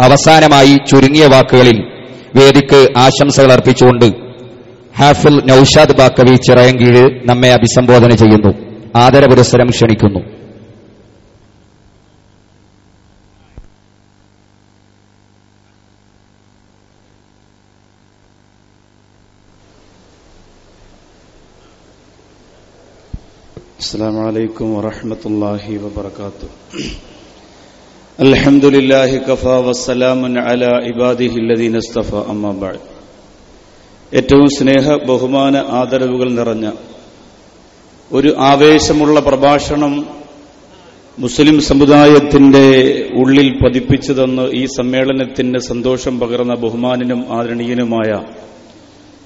അവസാനമായി ചുരുങ്ങിയ വാക്കുകളിൽ വേദിക്ക് ആശംസകൾ അർപ്പിച്ചുകൊണ്ട് ഹാഫിൽ നൌഷാദ് ബാക്കവി ചിറയൻകീഴ് നമ്മെ അഭിസംബോധന ചെയ്യുന്നു. ആദരപുരസരം ക്ഷണിക്കുന്നു. അസ്സാം വലൈക്കും വാഹമത്തല്ലാഹി വാത്തു الحمد لله كفى والسلام على عباده الذين اصطفى أما بعد ഏറ്റവും സ്നേഹ ബഹുമാന ആദരവുകൾ നിറഞ്ഞ ഒരു ആവേശമുള്ള പ്രഭാഷണം മുസ്ലിം സമുദായത്തിന്റെ ഉള്ളിൽ പതിപ്പിച്ചു തന്ന് ഈ സമ്മേളനത്തിന് സന്തോഷം പകർന്ന ബഹുമാനനും ആദരണീയനുമായ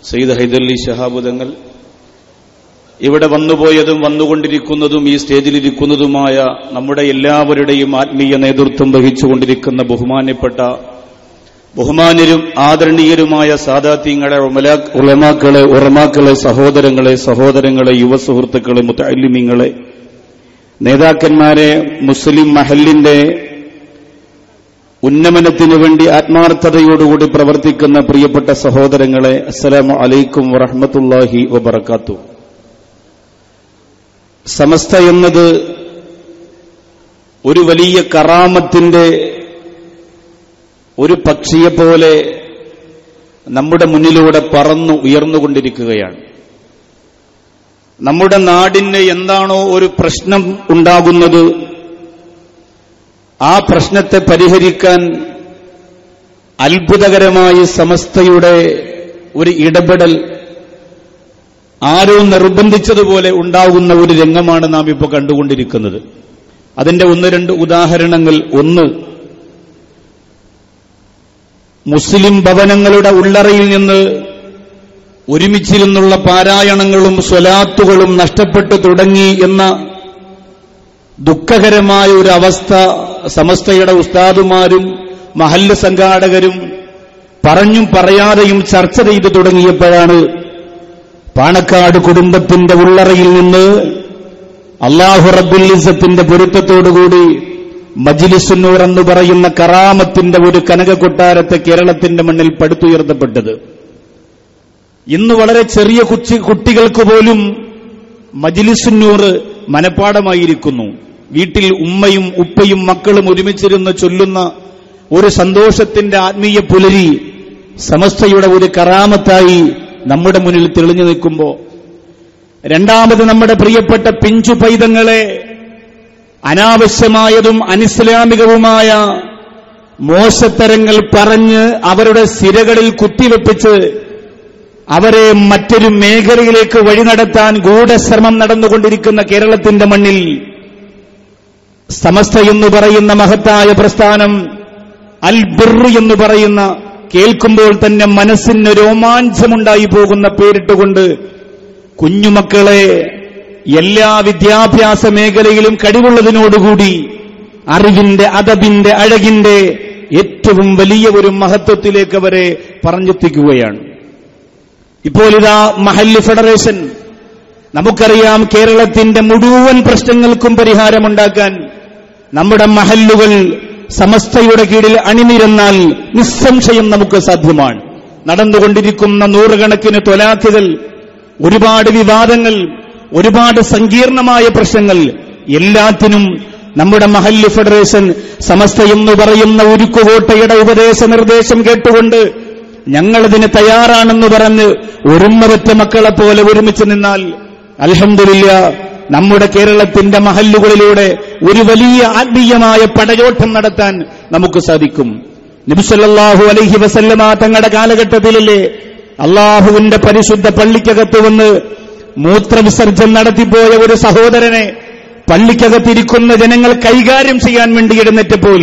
സയ്യിദ് ഹൈദലി ശഹാബുദങ്ങൾ ഇവിടെ വന്നുപോയതും വന്നുകൊണ്ടിരിക്കുന്നതും ഈ സ്റ്റേജിലിരിക്കുന്നതുമായ നമ്മുടെ എല്ലാവരുടെയും ആത്മീയ നേതൃത്വം വഹിച്ചുകൊണ്ടിരിക്കുന്ന ബഹുമാനപ്പെട്ട ബഹുമാന്യരും ആദരണീയരുമായ സാദാത്യങ്ങളെ ഉലമാക്കളെ ഉറമാക്കളെ സഹോദരങ്ങളെ സഹോദരങ്ങളെ യുവ സുഹൃത്തുക്കളെ മുത്തല്ലിമീങ്ങളെ നേതാക്കന്മാരെ മുസ്ലിം മഹലിന്റെ ഉന്നമനത്തിനു വേണ്ടി ആത്മാർത്ഥതയോടുകൂടി പ്രവർത്തിക്കുന്ന പ്രിയപ്പെട്ട സഹോദരങ്ങളെ അസ്സലാമു അലൈക്കും വറഹമത്തുല്ലാഹി വബർക്കാത്തു സമസ്ത എന്നത് ഒരു വലിയ കറാമത്തിന്റെ ഒരു പക്ഷിയെപ്പോലെ നമ്മുടെ മുന്നിലൂടെ പറന്നു ഉയർന്നുകൊണ്ടിരിക്കുകയാണ്. നമ്മുടെ നാടിന് എന്താണോ ഒരു പ്രശ്നം ഉണ്ടാകുന്നത് ആ പ്രശ്നത്തെ പരിഹരിക്കാൻ അത്ഭുതകരമായി സമസ്തയുടെ ഒരു ഇടപെടൽ ആരോ നിർബന്ധിച്ചതുപോലെ ഉണ്ടാകുന്ന ഒരു രംഗമാണ് നാം ഇപ്പോൾ കണ്ടുകൊണ്ടിരിക്കുന്നത്. അതിന്റെ ഒന്ന് രണ്ട് ഉദാഹരണങ്ങൾ. ഒന്ന് മുസ്ലിം ഭവനങ്ങളുടെ ഉള്ളറയിൽ നിന്ന് ഒരുമിച്ചിരുന്നുള്ള പാരായണങ്ങളും സ്വലാത്തുകളും നഷ്ടപ്പെട്ടു തുടങ്ങി എന്ന ദുഃഖകരമായ ഒരു അവസ്ഥ സമസ്തയുടെ ഉസ്താദുമാരും മഹല്ല് സംഘാടകരും പറഞ്ഞും പറയാതെയും ചർച്ച ചെയ്തു തുടങ്ങിയപ്പോഴാണ് പാണക്കാട് കുടുംബത്തിന്റെ ഉള്ളറയിൽ നിന്ന് അള്ളാഹു റബ്ബുല്ലിസത്തിന്റെ പൊരുത്തത്തോടുകൂടി മജിലിസുന്നൂർ എന്ന് പറയുന്ന കറാമത്തിന്റെ ഒരു കനക കൊട്ടാരത്തെ കേരളത്തിന്റെ മണ്ണിൽ പടുത്തുയർത്തപ്പെട്ടത്. ഇന്ന് വളരെ ചെറിയ കുച്ചി കുട്ടികൾക്ക് പോലും മജിലിസുന്നൂർ മനപ്പാടമായിരിക്കുന്നു. വീട്ടിൽ ഉമ്മയും ഉപ്പയും മക്കളും ഒരുമിച്ചിരുന്ന് ചൊല്ലുന്ന ഒരു സന്തോഷത്തിന്റെ ആത്മീയ പുലരി സമസ്തയുടെ ഒരു കറാമത്തായി നമ്മുടെ മുന്നിൽ തെളിഞ്ഞു നിൽക്കുമ്പോൾ രണ്ടാമത് നമ്മുടെ പ്രിയപ്പെട്ട പിഞ്ചു പൈതങ്ങളെ അനാവശ്യമായതും അനിസ്ലാമികവുമായ മോശത്തരങ്ങൾ പറഞ്ഞ് അവരുടെ സിരകളിൽ കുത്തിവെപ്പിച്ച് അവരെ മറ്റൊരു മേഖലയിലേക്ക് വഴി നടത്താൻ ഗൂഢശ്രമം നടന്നുകൊണ്ടിരിക്കുന്ന കേരളത്തിന്റെ മണ്ണിൽ സമസ്ത എന്ന് പറയുന്ന മഹത്തായ പ്രസ്ഥാനം അൽ ബിർ എന്ന് പറയുന്ന കേൾക്കുമ്പോൾ തന്നെ മനസ്സിന് രോമാഞ്ചമുണ്ടായി പോകുന്ന പേരിട്ടുകൊണ്ട് കുഞ്ഞുമക്കളെ എല്ലാ വിദ്യാഭ്യാസ മേഖലയിലും കഴിവുള്ളതിനോടുകൂടി അറിവിന്റെ അതബിന്റെ അഴകിന്റെ ഏറ്റവും വലിയ ഒരു മഹത്വത്തിലേക്ക് അവരെ പറഞ്ഞെത്തിക്കുകയാണ്. ഇപ്പോൾ ഇതാ മഹല്ല് ഫെഡറേഷൻ. നമുക്കറിയാം കേരളത്തിന്റെ മുഴുവൻ പ്രശ്നങ്ങൾക്കും പരിഹാരമുണ്ടാക്കാൻ നമ്മുടെ മഹല്ലുകൾ സമസ്തയുടെ കീഴിൽ അണിനിരന്നാൽ നിസ്സംശയം നമുക്ക് സാധ്യമാണ്. നടന്നുകൊണ്ടിരിക്കുന്ന നൂറുകണക്കിന് തൊലാക്കുകൾ ഒരുപാട് വിവാദങ്ങൾ ഒരുപാട് സങ്കീർണമായ പ്രശ്നങ്ങൾ എല്ലാത്തിനും നമ്മുടെ മഹല്ല് ഫെഡറേഷൻ സമസ്ത എന്ന് പറയുന്ന ഉരുക്കുകോട്ടയുടെ ഉപദേശ നിർദ്ദേശം കേട്ടുകൊണ്ട് ഞങ്ങളതിന് തയ്യാറാണെന്ന് പറഞ്ഞ് ഒരുമ്മവറ്റ മക്കളെ പോലെ ഒരുമിച്ച് നിന്നാൽ അലഹമില്ല നമ്മുടെ കേരളത്തിന്റെ മഹല്ലുകളിലൂടെ ഒരു വലിയ ആത്മീയമായ പടയോട്ടം നടത്താൻ നമുക്ക് സാധിക്കും. നബിസല്ലാഹു അലഹി വസല്ലമ തങ്ങളുടെ കാലഘട്ടത്തിലല്ലേ അള്ളാഹുവിന്റെ പരിശുദ്ധ പള്ളിക്കകത്ത് വന്ന് മൂത്രവിസർജനം നടത്തിപ്പോയ ഒരു സഹോദരനെ പള്ളിക്കകത്തിരിക്കുന്ന ജനങ്ങൾ കൈകാര്യം ചെയ്യാൻ വേണ്ടി എഴുന്നേറ്റപ്പോൾ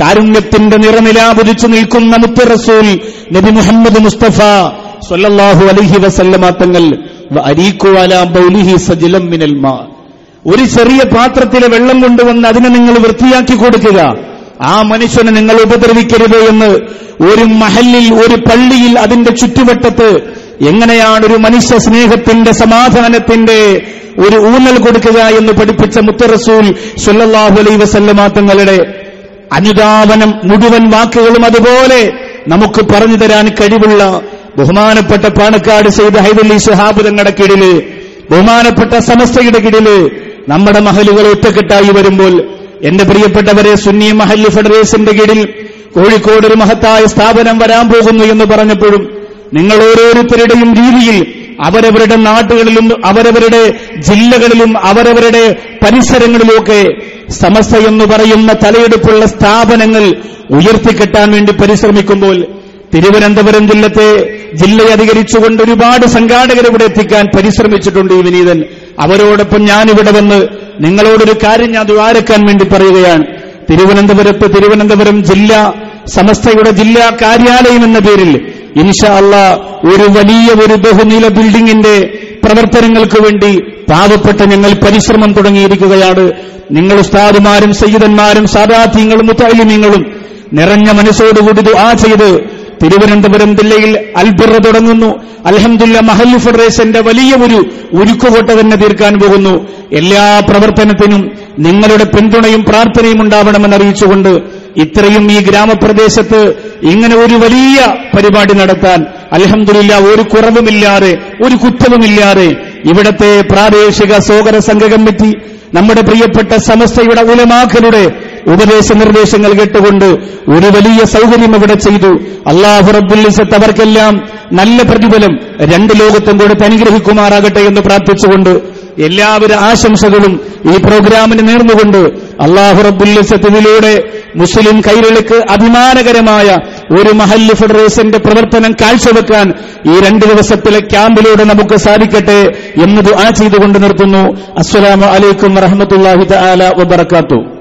കാരുണ്യത്തിന്റെ നിറനിലാപുരിച്ചു നിൽക്കുന്ന മുത്തറസൂൽ നബി മുഹമ്മദ് മുസ്തഫ സൊല്ലാഹു അലഹി വസല്ലമ തങ്ങൾ ഒരു ചെറിയ പാത്രത്തിലെ വെള്ളം കൊണ്ടുവന്ന് അതിനെ നിങ്ങൾ വൃത്തിയാക്കി കൊടുക്കുക. ആ മനുഷ്യനെ നിങ്ങൾ ഉപദ്രവിക്കരുത് എന്ന് ഒരു മഹലിൽ ഒരു പള്ളിയിൽ അതിന്റെ ചുറ്റുവട്ടത്ത് എങ്ങനെയാണ് ഒരു മനുഷ്യ സ്നേഹത്തിന്റെ സമാധാനത്തിന്റെ ഒരു ഊന്നൽ കൊടുക്കുക എന്ന് പഠിപ്പിച്ച മുത്തറസൂൽ സുല്ലാഹു അലൈ വസല്ലമ അനുദാപനം മുഴുവൻ വാക്കുകളും അതുപോലെ നമുക്ക് പറഞ്ഞു തരാൻ കഴിവുള്ള ബഹുമാനപ്പെട്ട പാണക്കാട് സെയ്ദ് ഹൈദലി തങ്ങളുടെ കീഴിൽ ബഹുമാനപ്പെട്ട സമസ്തയുടെ കീഴിൽ നമ്മുടെ മഹലുകൾ ഒറ്റക്കെട്ടായി വരുമ്പോൾ എന്റെ പ്രിയപ്പെട്ടവരെ സുന്നി മഹല്ലി ഫെഡറേഷന്റെ കീഴിൽ കോഴിക്കോട് ഒരു മഹത്തായ സ്ഥാപനം വരാൻ പോകുന്നു എന്ന് പറഞ്ഞപ്പോഴും നിങ്ങൾ ഓരോരുത്തരുടെയും രീതിയിൽ അവരവരുടെ നാട്ടുകളിലും അവരവരുടെ ജില്ലകളിലും അവരവരുടെ പരിസരങ്ങളിലുമൊക്കെ സമസ്ത എന്ന് പറയുന്ന തലയെടുപ്പുള്ള സ്ഥാപനങ്ങൾ ഉയർത്തിക്കെട്ടാൻ വേണ്ടി പരിശ്രമിക്കുമ്പോൾ തിരുവനന്തപുരം ജില്ലത്തെ ജില്ലയെ അധികരിച്ചുകൊണ്ട് ഒരുപാട് സംഘാടകർ ഇവിടെ എത്തിക്കാൻ പരിശ്രമിച്ചിട്ടുണ്ട് ഈ വിനീതൻ. അവരോടൊപ്പം ഞാനിവിടെ വന്ന് നിങ്ങളോടൊരു കാര്യം ഞാൻ ദ്വാരക്കാൻ വേണ്ടി പറയുകയാണ്. തിരുവനന്തപുരത്ത് തിരുവനന്തപുരം ജില്ലാ സമസ്തയുടെ ജില്ലാ കാര്യാലയം എന്ന പേരിൽ ഇൻഷാ അല്ല ഒരു വലിയ ഒരു ബഹുനില ബിൽഡിംഗിന്റെ പ്രവർത്തനങ്ങൾക്ക് വേണ്ടി പാവപ്പെട്ട ഞങ്ങൾ പരിശ്രമം തുടങ്ങിയിരിക്കുകയാണ്. നിങ്ങൾ ഉസ്താദുമാരും സയ്യിദന്മാരും സാദാത്യങ്ങളും മുത്താലിമ്യങ്ങളും നിറഞ്ഞ മനസ്സോടുകൂടി ആ ചെയ്ത് തിരുവനന്തപുരം ജില്ലയിൽ അൽബിറ തുടങ്ങുന്നു. അലഹമുല്ല മഹല്ലു ഫെഡറേഷന്റെ വലിയ ഒരു ഉരുക്കുകോട്ട തന്നെ തീർക്കാൻ പോകുന്നു. എല്ലാ പ്രവർത്തനത്തിനും നിങ്ങളുടെ പിന്തുണയും പ്രാർത്ഥനയും ഉണ്ടാവണമെന്ന് അറിയിച്ചുകൊണ്ട് ഇത്രയും ഈ ഗ്രാമപ്രദേശത്ത് ഇങ്ങനെ ഒരു വലിയ പരിപാടി നടത്താൻ അലഹമില്ല ഒരു കുറവുമില്ലാതെ ഒരു കുറ്റവുമില്ലാതെ ഇവിടത്തെ പ്രാദേശിക സോകര സംഘ കമ്മിറ്റി നമ്മുടെ പ്രിയപ്പെട്ട സമസ്തയുടെ ഉലമാക്കളുടെ ഉപദേശ നിർദ്ദേശങ്ങൾ കേട്ടുകൊണ്ട് ഒരു വലിയ സൗകര്യം ഇവിടെ ചെയ്തു. അള്ളാഹു റബ്ബുല്ലിസത്ത് അവർക്കെല്ലാം നല്ല പ്രതിഫലം രണ്ട് ലോകത്തും കൂടെ അനുഗ്രഹിക്കുമാറാകട്ടെ എന്ന് പ്രാർത്ഥിച്ചുകൊണ്ട് എല്ലാവരും ആശംസകളും ഈ പ്രോഗ്രാമിന് നേർന്നുകൊണ്ട് അള്ളാഹു റബ്ബുല്ലിസത്തിലൂടെ മുസ്ലിം കൈരളിക്ക് അഭിമാനകരമായ ഒരു മഹല്ല് ഫെഡറേഷന്റെ പ്രവർത്തനം കാഴ്ചവെക്കാൻ ഈ രണ്ട് ദിവസത്തിലെ ക്യാമ്പിലൂടെ നമുക്ക് സാധിക്കട്ടെ എന്നത് ആ ചെയ്തുകൊണ്ട് നിർത്തുന്നു. അസ്സലാമു അലൈക്കും വറഹമത്തല്ലാഹി തആല വബറകാതുഹു.